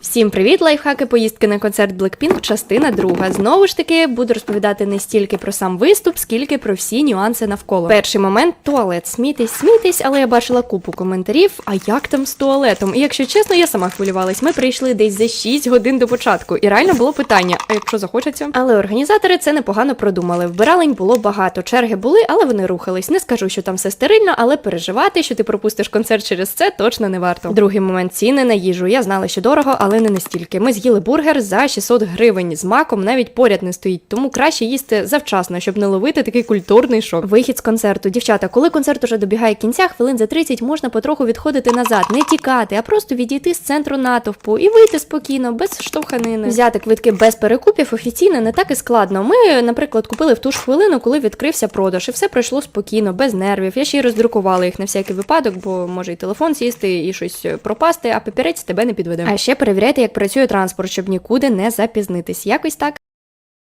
Всім привіт, лайфхаки поїздки на концерт Blackpink, частина друга. Знову ж таки буду розповідати не стільки про сам виступ, скільки про всі нюанси навколо. Перший момент туалет. Смійтесь, смійтесь, але я бачила купу коментарів. А як там з туалетом? І якщо чесно, я сама хвилювалась. Ми прийшли десь за 6 годин до початку, і реально було питання: а якщо захочеться? Але організатори це непогано продумали. Вбиралень було багато, черги були, але вони рухались. Не скажу, що там все стерильно, але переживати, що ти пропустиш концерт через це, точно не варто. Другий момент ціни на їжу. Я знала, що дорого, але не настільки. Ми з'їли бургер за 600 гривень з маком, навіть поряд не стоїть, тому краще їсти завчасно, щоб не ловити такий культурний шок. Вихід з концерту. Дівчата, коли концерт уже добігає кінця, хвилин за 30 можна потроху відходити назад, не тікати, а просто відійти з центру натовпу і вийти спокійно, без штовханини. Взяти квитки без перекупів офіційно не так і складно. Ми, наприклад, купили в ту ж хвилину, коли відкрився продаж, і все пройшло спокійно, без нервів. Я ще й роздрукувала їх на всякий випадок, бо може і телефон сісти, і щось пропасти, а папірець тебе не підведе. А ще перевіряйте, як працює транспорт, щоб нікуди не запізнитись. Якось так.